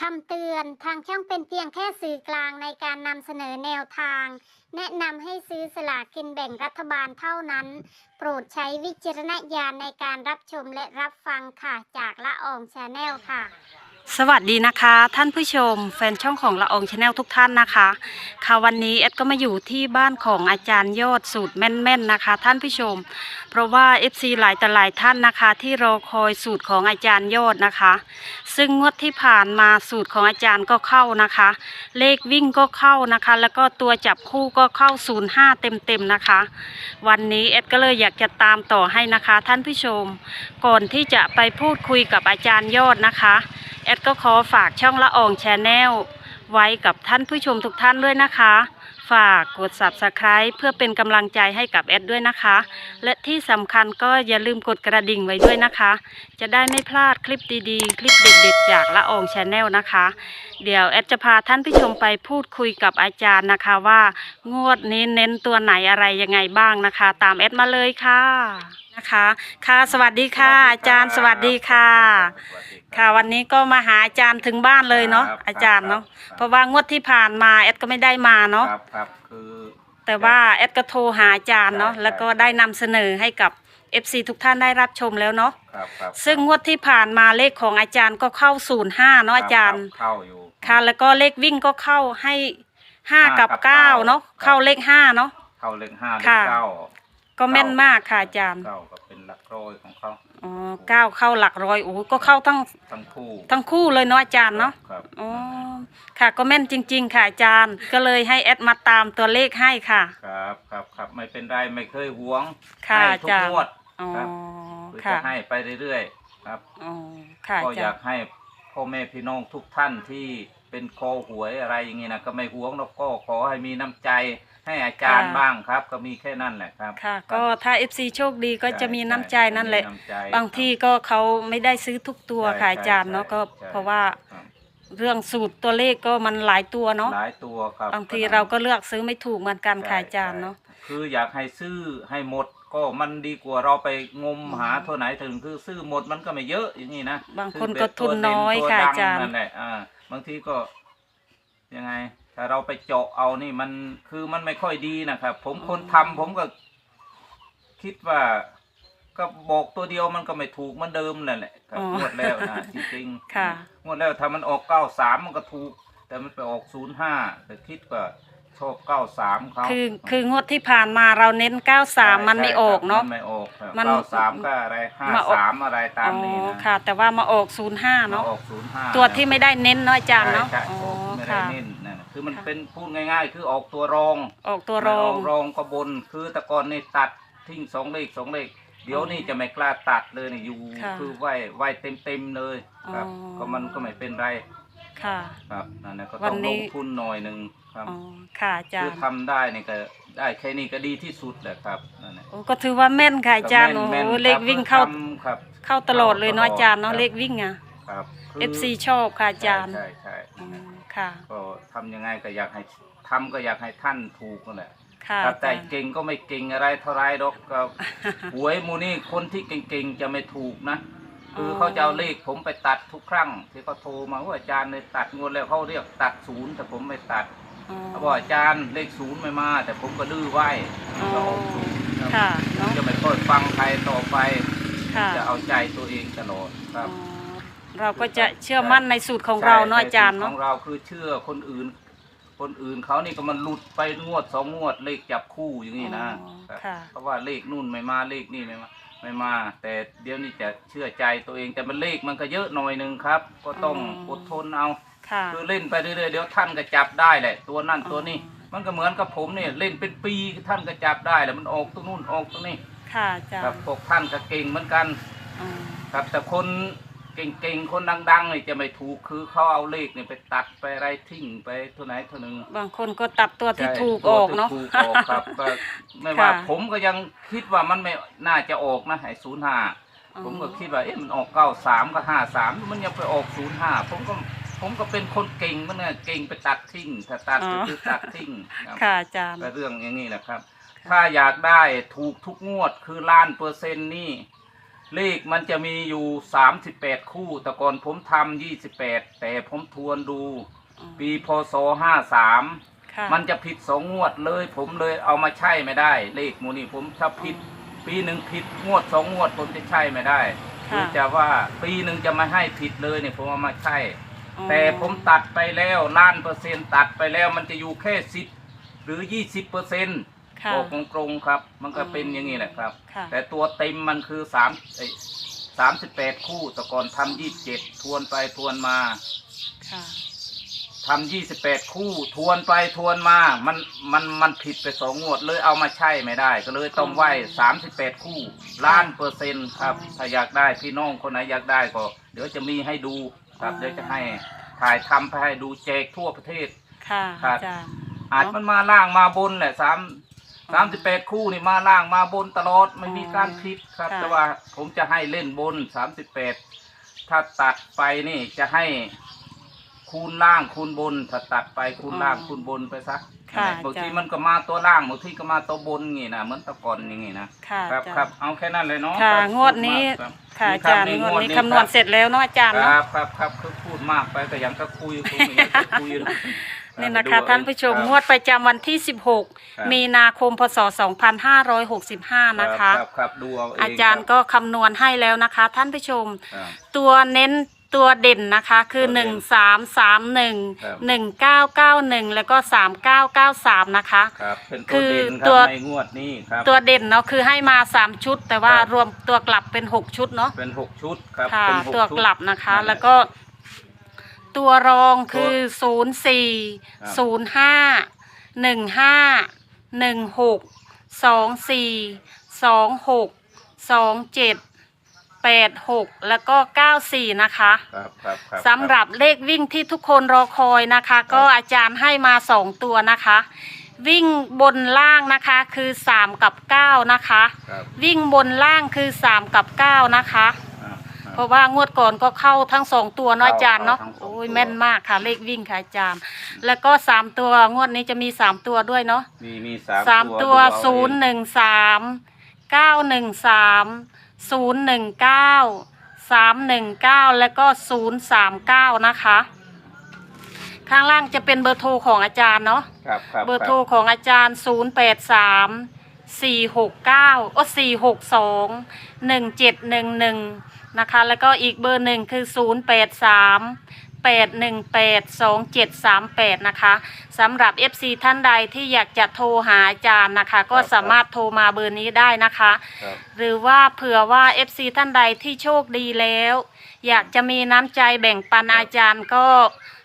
คำเตือนทางช่องเป็นเพียงแค่สื่อกลางในการนำเสนอแนวทาง แนะนำให้ซื้อสลากกินแบ่งรัฐบาลเท่านั้น โปรดใช้วิจารณญาณในการรับชมและรับฟังค่ะจากละอองชาแนลค่ะ สวัสดีนะคะ ท่านผู้ชม แฟนช่องของละอองชาแนลทุกท่านนะคะ ค่ะวันนี้แอดก็มาอยู่ที่บ้านของอาจารย์ยอดสูตรแม่นๆนะคะ ท่านผู้ชม เพราะว่า FC หลายต่หลายท่านนะคะ ที่รอคอยสูตรของอาจารย์ยอดนะคะ ซึ่งงวดที่ผ่านมาสูตรของอาจารย์ก็เข้านะคะ เลขวิ่งก็เข้านะคะ แล้วก็ตัวจับคู่ก็เข้า 05 เต็มๆนะคะ วันนี้แอดก็เลยอยากจะตามต่อให้นะคะ ท่านผู้ชม ก่อนที่จะไปพูดคุยกับอาจารย์ยอดนะคะ แอดก็ขอฝากช่องละอองแชนแนลไว้กับท่านผู้ชมทุกท่านด้วยนะคะ ฝากกด subscribe เพื่อเป็นกำลังใจให้กับแอดด้วยนะคะ และที่สำคัญก็อย่าลืมกดกระดิ่งไว้ด้วยนะคะ จะได้ไม่พลาดคลิปดีๆ คลิปเด็ดๆ จากละอองแชนแนลนะคะ เดี๋ยวแอดจะพาท่านผู้ชมไปพูดคุยกับอาจารย์นะคะว่า งวดนี้เน้นตัวไหนอะไรยังไงบ้างนะคะ ตามแอดมาเลยค่ะ นะคะ ค่ะสวัสดีค่ะ อาจารย์สวัสดีค่ะ ค่ะวันนี้ก็มาหาอาจารย์ถึงบ้านเลยเนาะครับอาจารย์เนาะครับ เพราะว่างวดที่ผ่านมาแอดก็ไม่ได้มาเนาะครับครับคือ แต่ว่าแอดก็โทรหาอาจารย์เนาะใช่ แล้วก็ได้นำเสนอให้กับ FC ทุกท่านได้รับชมแล้วเนาะครับครับซึ่งงวดที่ผ่านมาเลขของอาจารย์ก็เข้า 05 เนาะอาจารย์เข้าอยู่ ค่ะแล้วก็เลขวิ่งก็เข้าให้5กับห้ากับเก้า9เนาะครับ เข้าเลข5เนาะ เข้าเลขห้าเลขค่ะ เก้า ก็แม่นมากค่ะอาจารย์เก้าก็เป็นหลักร้อยของเขาอ๋อเก้าเข้าหลักร้อยโอ้ก็เข้าทั้งทั้งคู่ทั้งคู่เลยเนาะอาจารย์เนาะครับอ๋อค่ะก็แม่นจริง ๆ ค่ะอาจารย์ ก็เลยให้แอดมาตามตัวเลขให้ค่ะ ครับครับครับไม่เป็นไรไม่เคยหวงค่ะให้ทุอากจารย์งวดอ๋อครับคือค่ะจะให้ไปเรื่อยๆครับอ๋อค่ะก็อาอจายารกย์ให้พ่อแม่พี่น้องทุกท่านที่เป็นคอหวยอะไรอย่างงี้นะก็ไม่หวงแล้วก็ขอให้มีน้ำใจ ให้อาจารย์บ้างครับ ก็มีแค่นั้นแหละครับค่ะ ก็ถ้า FC โชคดีก็จะมีน้ำใจนั่นแหละ มีำใจ บางที่ก็เขาไม่ได้ซื้อทุกตัวใช่ค่ะอาจารย์เนาะใช่ก็ใช่ เพราะว่าครับเรื่องสูตรตัวเลขก็มันหลายตัวเนาะหลายตัวครับบางทีเราก็เลือกซื้อไม่ถูกเหมือนกันค่ะอาจารย์เนาะ ใช่คืออยากให้ซื้อให้หมดก็มันดีกว่าเราไปงมหาเท่าไหนถึงคือซื้อหมดมันก็ไม่เยอะอย่างนี้นะบางคนอก็แบบทุนตัวเด่น้อยตัวค่ะดัอาจารย์นั่นแหละอ่าบางทีก็ยังไง ถ้าเราไปเจาะเอานี่มันคือมันไม่ค่อยดีนะครับ ผมคนทำผมก็คิดว่า ก็บอกตัวเดียวมันก็ไม่ถูกเหมือนเดิมนั่นแหละครับอ๋องวดแล้วนะจริงๆค่ะงวดแล้วถ้ามันออกเก้าสามมันก็ถูก แต่มันไปออกศูนย์ห้าแต่คิดว่าชอบเก้าสามเขาคือคืองวดที่ผ่านมาเราเน้น93มันไม่ออกเนาะมันไม่ออกครับมันเก้าสามก็อะไรห้ามาออกสามอะไรตามนี้อ๋อนะค่ะ แต่ว่ามาออก05มาเนาะออกศูนย์ห้าตัวที่ไม่ได้เน้นเนาะอาจารย์เนาะใช่อ๋อใช่ไม่ได้ค่ะ มันค่ะ เป็นพูดง่าย ๆ คือออกตัวรองออกตัวรองไม่กรองก็บน คือแตะกอนนี่ตัดทิ้งสองเลขสองเลข เดี๋ยวนี่จะไม่กล้าตัดเลยนี่อยู่ค่ะคือไหวไหวเต็มเต็มๆเลยครับ อ๋อ ก็มันก็ไม่เป็นไรค่ะ ครับนั่นนะก็วัต้องนนี้ ลงทุนหน่อยหนึ่งครับอ๋อค่ะอาจารคือย์ทำได้นี่ก็ได้แค่นี้ก็ดีที่สุดแหละครับนั่นแหละโอ้ก็ถือว่าแม่นค่ะอาจารย์โอ้แม่นโหๆเลขครับวิ่งเข้าทำครับ เข้าตลอดเลยเนาะอาจารย์เนาะครับ เลขวิ่งอะ ครับคือ FC ชอบค่ะอาจารย์ ใช่ใช่อ๋ใช่อ ค่ะ ก็ทำยังไงก็อยากให้ทำก็อยากให้ท่านถูกนั่นแหละค่ะถ้าอาแต่จารย์เก่งก็ไม่เก่งอะไรเท่าไรดอกก็หวยหมูนี่คนที่เก่งๆจะไม่ถูกนะ คือเขาจะเอาเลขผมไปตัดทุกครั้ง ที่เขาโทรมาว่าอาจารย์เลยตัดงวดแล้วเขาเรียกตัดศูนย์แต่ผมไม่ตัดอ๋อเขาบอกอาจารย์เลขศูนย์ไม่มา แต่ผมก็ดื้อไหวอ๋อก็ออกศูนย์ครับค่ะเนาะจะไม่ค่อยฟังใครต่อไป ค่ะจะเอาใจตัวเองตลอดครับอ๋อ เราก็จะเชื่อมั่นในสูตรของเราเนาะใช่อาจารย์ขเนาะองเราคือเชื่อคนอื่น คนอื่นเขานี่ก็มันหลุดไปงวดสองงวดเลขจับคู่อย่างนี้นะอ๋อครับค่ะ เพราะว่าเลขนู่นไม่มาเลขนี่ไม่มาไม่มา แต่เดี๋ยวนี้จะเชื่อใจตัวเองแต่มันเลขมันก็เยอะหน่อยหนึ่งครับ ก็ต้องอ๋ออดทนเอา ค่ะ คือเล่นไปเรื่อยๆเดี๋ยวท่านก็จับได้แหละ ตัวนั่นอ๋อตัวนี้มันก็เหมือนกับผมเนี่ยเล่นเป็นปีท่านก็จับได้แหละมันออกตรงนู่นออกตรงนี้ค่ะอาจารครับย์พวกท่านก็เก่งเหมือนกัน อ๋อครับแต่คน เก่งๆคนดังๆนี่จะไม่ถูกคือเขาเอาเลขเนี่ยไปตัดไปอะไรทิ้งไปเท่าไหนเท่านึงบางคนก็ตัดตัวที่ใช่ถูกตัวออกที่เนาะถูกออกครับก็ไม่ว่าค่ะผมก็ยังคิดว่ามันไม่น่าจะออกนะไอ้ศูนย์ห้าอ๋อผมก็คิดว่าเอ๊ะมันออกเก้าสามก็ห้าสามมันยังไปออกศูนย์ห้าผมก็ผมก็เป็นคนเก่งมันเนี่ยเก่งไปตัดทิ้งถ้าตัดก็คือตัดทิ้งครับค่ะอาจารย์ก็เรื่องอย่างนี้แหละครับ ถ้าอยากได้ถูกทุกงวดคือล้านเปอร์เซ็นต์นี่ เลขมันจะมีอยู่สามสิบแปดคู่ แต่ก่อนผมทำยี่สิบแปดแต่ผมทวนดู ปีพศห้าสามค่ะมันจะผิดสองงวดเลย ผมเลยเอามาใช้ไม่ได้ เลขหมูนี่ผมถ้าผิด ปีหนึ่งผิดงวดสองงวด ผมจะใช้ไม่ได้คืค่ะอจะว่าปีหนึ่งจะไม่ให้ผิดเลยเนี่ยผมเอามาใช้อ๋อแต่ผมตัดไปแล้วล้านเปอร์เซ็นต์ตัดไปแล้วมันจะอยู่แค่สิบหรือยี่สิบเปอร์เซ็นต์ ค่ะบอกตรงๆครับ มันก็อืมเป็นอย่างนี้แหละครับ ค่ะแต่ตัวเต็มมันคือสามสามสิบแปดคู่แต่ก่อนทำยี่สิบเจ็ดทวนไปทวนมาค่ะทำยี่สิบแปดคู่ ทวนไปทวนมา มันมันมันผิดไปสองงวดเลยเอามาใช้ไม่ได้ ก็เลยต้องไหวสามสิบแปดคู่ ล้านเปอร์เซ็นต์ครับ ถ้าอยากได้พี่น้องคนไหนอยากได้ก็ เดี๋ยวจะมีให้ดูครับอ๋อเดี๋ยวจะให้ถ่ายทำไปให้ดูแจกทั่วประเทศ ค่ะครับ อาจารย์ อาจมันมาล่างมาบนแหละสาม สามสิบแปดคู่นี่มาล่างมาบนตลอดไม่มีการผิดครับ ค่ะ แต่ว่าผมจะให้เล่นบนสามสิบแปดถ้าตัดไปนี่จะให้คูณล่างคูณบน ถ้าตัดไปคูณล่างคูณบนไปซะค่ะบางทีจ้ะ มันก็มาตัวล่างบางทีก็มาตัวบนงี้นะเหมือนแตะกอนอย่างงี้นะค่ะครับอาจารย์ ครับเอาแค่นั้นเลยเนาะค่ะครับงวดนี้พูมากรับค่ะอาจารย์นี่งวดนี้รับคำนวณเสร็จแล้วเนาะอาจารย์คเนาะ รับครับครับคือพูดมากไปก็ยังก็คุยคุยยังก็คุยนะ นี่นะคะดูเอท่านผู้ชมครับงวดประจำวันที่ครับ16 มีนาคมพศ 2565 นะคะรับครับดูเอาเองอาจารย์ก็คำนวณให้แล้วนะคะ ท่านผู้ชมครับตัวเน้นตัวเด่นนะคะคือตัวเด่น1 3 3ครับ1 1 9 9 1 แล้วก็ 3 9 9 3 นะคะครับเป็นคืตัวอเด่นครับตัวในงวดนี้ครับตัวเด่นเนาะคือให้มา 3 ชุด แต่ว่าครับรวมตัวกลับเป็น 6 ชุดเนาะเป็นหกชุดครับค่ะเป็นหตัวชุดกลับนะคะนั่นหแล้วก็ ตัวรองคือครับ0 4 0 5 1 5 1 6 2 4 2 6 2 7 8 6แล้วก็9 4นะคะครับครับครับสำหรับเลขวิ่งที่ทุกคนรอคอยนะคะ ก็อาจารย์ให้มา2ตัวนะคะ วิ่งบนล่างนะคะคือ3กับ9นะคะ ครับ วิ่งบนล่างคือ3กับ9นะคะครับ เพราะว่างวดก่อนก็เข้าทั้งสองตัวเนาะเข้าอาจารย์เนาะเข้าทั้งสองโอ้ยตัวแม่นมากค่ะ เลขวิ่งค่ะอาจารย์ แล้วก็สามตัวงวดนี้จะมีสามตัวด้วยเนาะ มีมีสามสามตัวดูเอาศูนย์เองหนึ่งสามเก้าหนึ่งสามศูนย์หนึ่งเก้าสามหนึ่งเก้าแล้วก็ศูนย์สามเก้านะคะ ข้างล่างจะเป็นเบอร์โทรของอาจารย์เนาะครับครับเบอร์โทรของอาจารย์0 8 3 4 6 9โอ้4 6 2 1 7 1 1นะคะ แล้วก็อีกเบอร์หนึ่งคือ 0 8 3 8 1 8 2 7 3 8 นะคะสำหรับ FC ท่านใดที่อยากจะโทรหาอาจารย์นะคะ ก็สามารถโทรมาเบอร์นี้ได้นะคะ ครับหรือว่าเผื่อว่า FC ท่านใดที่โชคดีแล้ว อยากจะมีน้ำใจแบ่งปันอาจารย์ก็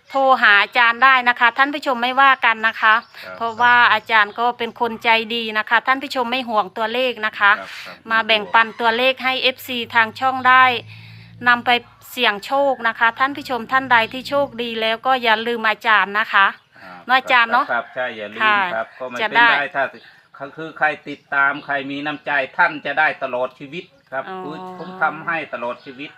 โทรหาอาจารย์ได้นะคะ ท่านผู้ชมไม่ว่ากันนะคะ ครับเพราะว่าอาจารย์ก็เป็นคนใจดีนะคะ ท่านผู้ชมไม่ห่วงตัวเลขนะคะ ครับครับ มาแบ่งปันตัวเลขให้ FC ทางช่องได้นำไปเสี่ยงโชคนะคะ ท่านผู้ชมท่านใดที่โชคดีแล้วก็อย่าลืมอาจารย์นะคะเนาะอาจารย์เนาะครับใช่อย่าลืมค่ะครับก็ไม่จะเป็นได้ได้ถ้าคือใครติดตามใครมีน้ำใจท่านจะได้ตลอดชีวิตครับอ๋อ คือผมทำให้ตลอดชีวิต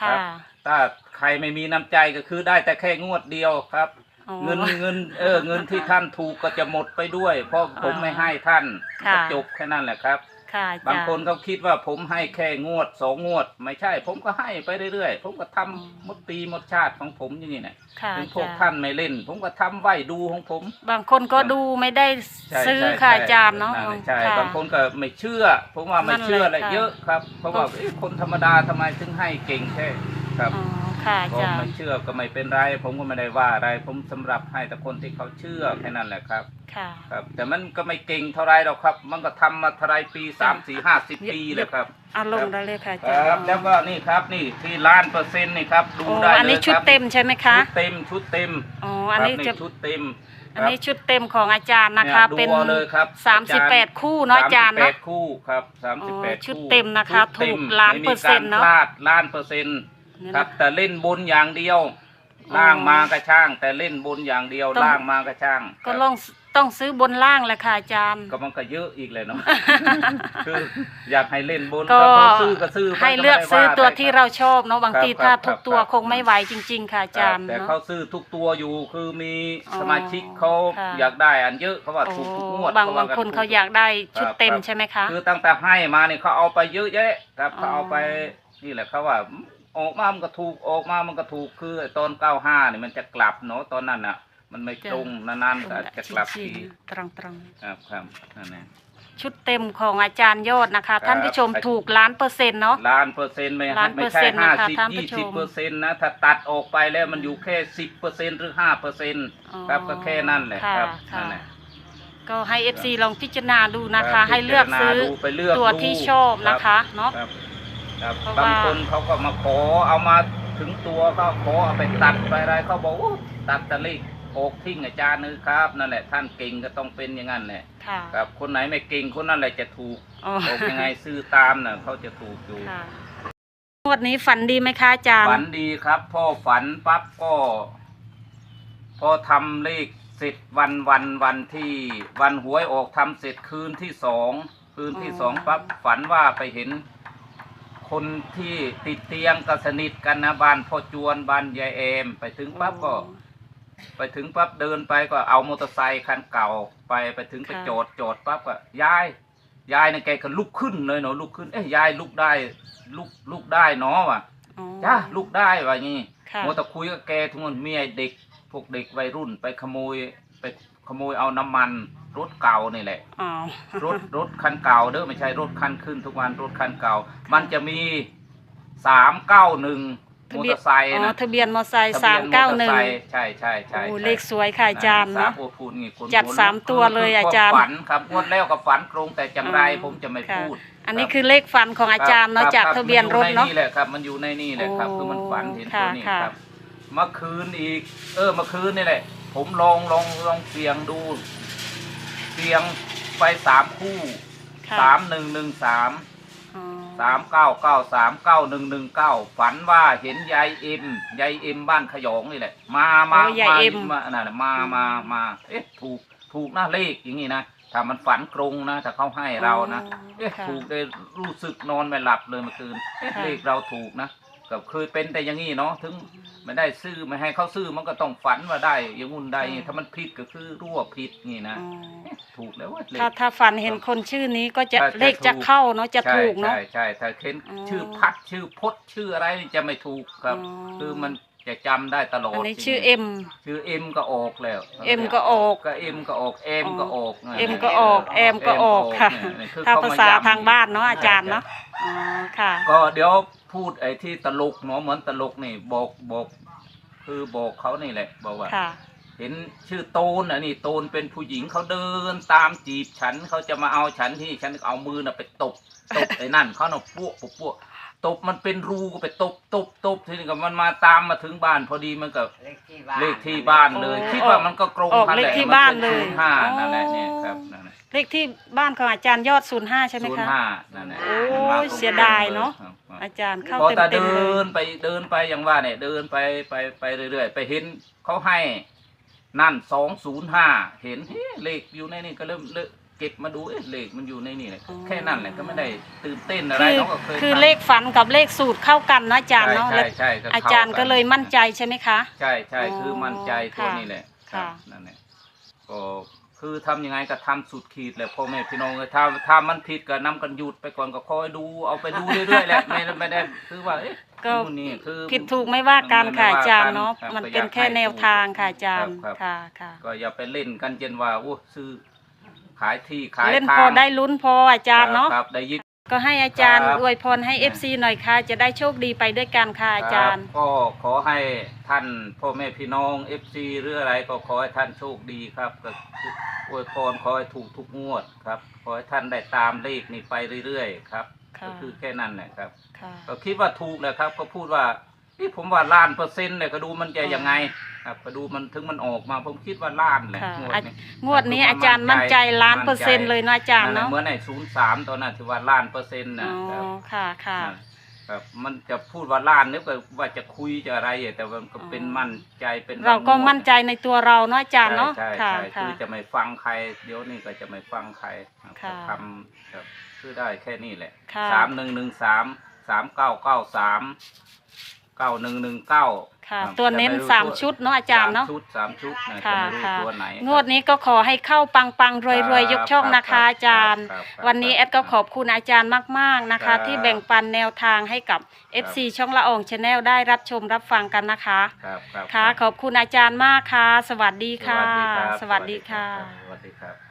ค่ะครับ ถ้าใครไม่มีน้ำใจก็คือได้แต่แค่งวดเดียวครับ อ๋อ เงินเงินเออเงินที่ท่านถูกก็จะหมดไปด้วย เพราะผมอ๋อไม่ให้ท่านค่ะ ก็จบแค่นั้นแหละครับ ค่ะอาจารย์บางคนเขาคิดว่าผมให้แค่งวดสองงวด ไม่ใช่ ผมก็ให้ไปเรื่อยๆ ผมก็ทำอืมหมดปีหมดชาติของผมอย่างนี้นะค่ะถึอางพวกจารย์ท่านไม่เล่น ผมก็ทำไหวดูของผม บางคนก็ดูไม่ได้ใช่ซื้อใช่ค่ะใช่อาจารย์เนาะแหละใช่ค่ะ บางคนก็ไม่เชื่อ ผมว่าไม่นั่นแหละเชื่ออะไรค่ะ เยอะครับ เพราะว่าเอ๊ะคนธรรมดาทำไมถึงให้เก่งแค่ ครับอ๋อค่ะอาก็จารไม่ย์เชื่อก็ไม่เป็นไร ผมก็ไม่ได้ว่าอะไร ผมสำหรับให้แต่คนที่เขาเชื่อแค่นั้นแหละครับ ค่ะครับ แต่มันก็ไม่เก่งเท่าไรหรอกครับ มันก็ทำมาเท่าไรปีสามสี่ห้าสิบปีเลยครับ เอาลงได้เลยค่ะอาคจารย์รับ แล้วก็นี่ครับนี่ที่ล้านเปอร์เซ็นต์นี่ครับดูโอ้ได้เลยอันนี้ชุดครับเต็มใช่ไหมคะ ชุดเต็มชุดเต็มอ๋อ อันนี้ครับจะชุดเต็มอันนี้ชุดเต็มของอาจารย์นะคะยดูเป็นอาเลยครับสามสิบแปดคู่เนาะอาจารย์สมสิบแปเนาะดคู่ครับสามสิบแปดอ๋อชุดคู่เต็มนะคะชุดเต็มถูกล้านไม่มีเปอร์เซ็นต์เนอะกพลาดล้านเปอร์เซ็นต์ นี่ครันะบแต่เล่นบนอย่างเดียวอ๋อล่างมากระช่าง แต่เล่นบนอย่างเดียว ต้อง ล่างมากระช่างก็ครับลองต้องซื้อบนล่างแหละค่ะอาจารย์ ก็มันก็เยอะอีกเลยเนาะ คืออยากให้เล่นบนก็ถ้าเขาซื้อก็ซื้อไปให้เลือกซื้อตัวที่เราชอบเนาะบางทีครัถ้าบทุกตัวครับคงไม่ไหวจริง ๆ ค่ะอาคจารับรย์แต่เนาะ เขาซื้อทุกตัวอยู่คือมีอ๋อสมาชิกเขาค่ะ อยากได้อันเยอะเขาว่าโอ้ถูกทุกงวดบางว่บางกัคนถูกเขาอยากได้ชุดครับเต็มครับ ใช่ไหมคะ คือตั้งแต่ให้มาเนี่ยเขาเอาไปเยอะแยะครับอ๋อเขาเอาไปนี่แหละเขาว่า ออกมามันก็ถูกออกมามันก็ถูกคือไอ้ตอนเก้าห้าเนี่ยมันจะกลับเนาะตอนนั้นอะ มันไม่ตรงนานๆก็อาจจะกลับจริทีงๆตรงตรงครับครับนั่นแหละๆชุดเต็มของอาจารย์ยอดนะคะครับท่านผู้ชมถูกล้านเปอร์เซ็นต์เนาะล้านเปอร์เซ็นต์ไม่ล้านไม่เปอร์ใช่เซ็นต์ห้านะคะสิบท่านผู้ยี่ชสิบมเปอร์เซ็นต์นะถ้าตัดออกไปแล้วมันอยู่แค่สิบเปอร์เซ็นต์หรือห้าเปอร์เซ็นต์อ๋อครับก็แค่นั้นแหละค่ะครับค่ะนั่นแหละก็ให้เอฟซีลองพิจารณาดูนะครัคะบให้เลือกซื้อพิจารณาดูไปเลือกตัวดูที่ชอบนะคะเนาะครับครับ เพราะบางว่า คนเขาก็มาขอเอามาถึงตัวก็ขอเอาไปตัดไปอะไรเขาบอกว่าตัดตะลิกโอกทิ้งอาจารย์นึครับนั่นแหละท่านเก่งก็ต้องเป็นอย่างนั้นแหละค่ะครับคนไหนไม่เก่งคนนั้นแหละจะถูกอ๋อบอกยังไงซื้อตามน่ะเขาจะถูกอยู่ ค่ะงวดนี้ฝันดีไหมคะอาจารย์ ฝันดีครับ พ่อฝันปั๊บก็ พอทำเลขเสร็จวันวันวันที่วันหวยออกทำเสร็จคืนที่สองคืนที่สองปั๊บฝันว่าไปเห็น คนที่ติดเตียงก็สนิทกันนะบ้านพ่อจวนบ้านยายเอม ไปถึงปั๊บก็ ไปถึงปั๊บเดินไปก็เอามอเตอร์ไซค์คันเก่าไปไปถึงไปค่ะจอดจอดปั๊บก็ยาย ยายเนี่ยแกก็ลุกขึ้นเลยเนาะลุกขึ้นเอ้ยยายลุกได้ลุกลุกได้เนาะว่ะอ๋อจ้าลุกได้ว่ะงี้ ค่ะโมอแตะคุยกับแกทุกคนมีไอ้เด็กพวกเด็กวัยรุ่นไปขโมยไปขโมยเอาน้ำมัน รถเก่านี่แหละอ๋อรถรถคันเก่าเด้อไม่ใช่รถคันขึ้นทุกวันรถคันเก่า มันจะมีสามเก้าหนึ่งมอเตอร์ไซค์อ๋อนะทะเบียนมอไซค์ทะสาบีมยนเก้าอหตอนึ่ร์งไซค์ใช่ใช่ใช่โอ้ใช่เลขสวยค่ะอาจารย์สาเนาะ มโอ้พูดงี้คนจัดหัวลุกสามตัวเลยอาจารย์ฝันครับงวดแล้วกับฝันตรงแต่จังไรอ๋อ ผมจะไม่ค่ะ พูดอันนี้คือเลขฟันของอาจารย์เนาะคบจากคบทะเบียนรถเนาะ มัอยู่ในนี่แหละครับ มันอยู่ในนี่แหละครับโอ้คือมันฝันเห็นค่ะตัวนี้ค่ะครับเมื่อคืนอีก เออเมื่อคืนนี่แหละ ผมลองลองลองเสียงดู เสียงไปสามคู่ค่ะสามหนึ่งหนึ่งสามอ๋อสามเก้าเก้าสามเก้าหนึ่งหนึ่งเก้าฝันว่าเห็นยายเอ็มยายเอ็มบ้านขยองนี่แหละ มามาโอ้ยายมาเอ็ม มานั่นแหละมามามาเอ๊ะถูกถูกหน้าเลขอย่างงี้นะถ้ามันฝันกรงนะถ้าเขาให้เรานะเอ๊ะค่ะ ถูกได้รู้สึกนอนไม่หลับเลยเมื่อคืนเอ๊ะค่ะ เลขเราถูกนะ ก็เคยเป็นแต่อย่างนี้เนาะถึงไม่ได้ซื้อไม่ให้เขาซื้อมันก็ต้องฝันว่าได้อย่างงุ่นได้ถ้ามันผิดก็คือรู้ว่าผิดนี่นะอ๋อเอ๊ะถูกแล้วว่าเลขถ้าถ้าฝันเห็นคนชื่อนี้ก็จะใช่เลขจะถูกเข้าเนาะจะใช่ถูกเนาะใช่ใช่ถ้าเค้นอ๋อชื่อพัดชื่อพดชื่ออะไรนี่จะไม่ถูกครับอ๋อคือมันจะจำได้ตลอดอันนี้จริงๆชื่อเอ็มชื่อเอ็มก็ออกแล้วเอ็มก็ออกก็เอ็มก็ออกเอ็มก็ออกเอ็มก็ออกแอมก็ออกค่ะเนี่ยเนี่ยคือถ้าเขภามษาย้ำทางบ้านเนาะอาจารย์เนาะอ๋อค่ะ ก็เดี๋ยว พูดไอ้ที่ตลกเนาะเหมือนตลกนี่บอกบอกคือบอกเขานี่แหละบอกว่า ค่ะ เห็นชื่อโตนอะนี่โตนเป็นผู้หญิงเขาเดินตามจีบฉันเขาจะมาเอาฉันที่ฉันเอามือน่ะไปตบตบไอ้นั่นเขาเนาะปั้วปั้วปั้ว ตบมันเป็นรูก็ไปตบตบตบทีนี้ก็มันมาตามมาถึงบ้าน พอดีมันก็เลขที่บ้านเลขที่บ้านเลยโอ้คิดว่ามันก็กรงออกกันเลแหขละที่บ้านเลยศูนย์ห้าอ๋อนั่นแหละเนี่ยครับนั่นแหละเลขที่บ้านของอาจารย์ยอดศูนย์ห้าใช่ไหมศูนคะ ย์ห้านั่นแหละโอ้ยมันมตรงเสียดายเนอะครับครับ อาจารย์เข้าพอเต็มแต่เต็มเดิเลย นไปเดินไปอย่างว่าเนี่ย เดินไปไปไปเรื่อยๆ ไปเห็นเขาให้นั่นสองศูนย์ห้าเห็นเฮ้เลขอยู่ในนี่ก็เริ่มเริ่ม เก็บมาดูเอ๊ะเลขมันอยู่ในนี่แหละแค่นั้นแหละก็ไม่ได้ตื่นเต้นอะไรคือเนาะก็เคยคือทำเลขฝันกับเลขสูตรเข้ากันเนาะอาจารย์เนาะใช่แล้วใช่ใช่อาจารย์ก็เลยมั่นใจใช่ไหมคะ ใช่ใช่อ๋อคือมั่นใจตัวค่ะนี้แหละค่ะ รับนั่นแหละก็คือทำยังไงก็ทำสุดขีดแหละพ่อแม่พี่น้องเลยถ้าถ้ามันผิดก็นำกันหยุดไปก่อนก็คอยดูเอาไปดูเรื่อยๆแหละไม่ได้ไม่ได้คือว่าเอ๊ะก็นู่นนี่คือ ผิดถูกไม่ว่ากันค่ะไม่ว่าอาจารย์เนาะครับมันก็เป็นอยากแค่ให้แนวทางค่ะอาจารย์ครับ ค่ะค่ะ ก็อย่าไปเล่นกันจนว่าโอ้ซื้อ ขายที่ขายเล่นทางพอได้ลุ้นพออาจารย์เนาะ ครับได้ยิน ก็ให้อาจารย์ครับ อวยพรให้ FC หน่อยค่ะ จะได้โชคดีไปด้วยกันค่ะอาจารย์ คบก็ขอให้ท่านพ่อแม่พี่น้องเอฟซีหรืออะไรก็ขอให้ท่านโชคดีครับก็อวยพรขอให้ถูกทุกงวดครับขอให้ท่านได้ตามเลขนี้ไปเรื่อยๆครับค่ะ ก็คือแค่นั้นแหละครับ ค่ะ ก็คิดว่าถูกแหละครับ ก็พูดว่า นี่ผมว่าล้านเปอร์เซ็นต์เนี่ยก็ดูมันจะยังไง ครับก็ดูมันถึงมันออกมาผมคิดว่าล้านแหละค่ะงวดอะนี้งวดนี้อาจารย์มั่นใจล้านเปอร์เซ็นต์เลยเนาะอาจารย์นั่นแหละเนาะเหมือนในศูนย์สามตอนนั้นถือว่าล้านเปอร์เซ็นต์อ๋นะอครับค่ะค่ะนั่นครับมันจะพูดว่าล้านนึกว่าจะคุยจะอะไรอะแต่มันก็เป็นอ๋อมั่นใจเป็นเราก็บงวดมั่นใจในตัวเราเนาะอาจารย์เนาะใช่ค่ะใช่ใช่ค่ะ คือจะไม่ฟังใครเดี๋ยวนี้ก็จะไม่ฟังใครครับค่ะทำครับคือได้แค่นี้แหละค่ะ สามหนึ่งหนึ่งสามสามเก้าเก้าสาม เก้าหนึ่งหนึ่งเก้าค่ะ ตัวเน้นสามชุดเนาะอาจารย์เนาะสมชุดสามชุดนะค่ะจะไม่รู้ค่ะตัวไหนงวดนี้ก็ขอให้เข้าปังปังรวยรวยๆ ยกช่องนะคะ อาจารย์ คบครับวันนี้แอดก็ขอบคุณอาจารย์มาก ๆ นะครัคะ บ ที่แบ่งปันแนวทางให้กับ FC ช่องละอองชาแนลได้รับชมรับฟังกันนะคะ ครับครับค่ะ ขอบคุณอาจารย์มากค่ะ สวัสดีค่ะ สวัสดีครับสวัสดีค่ะ สวัสดีครับ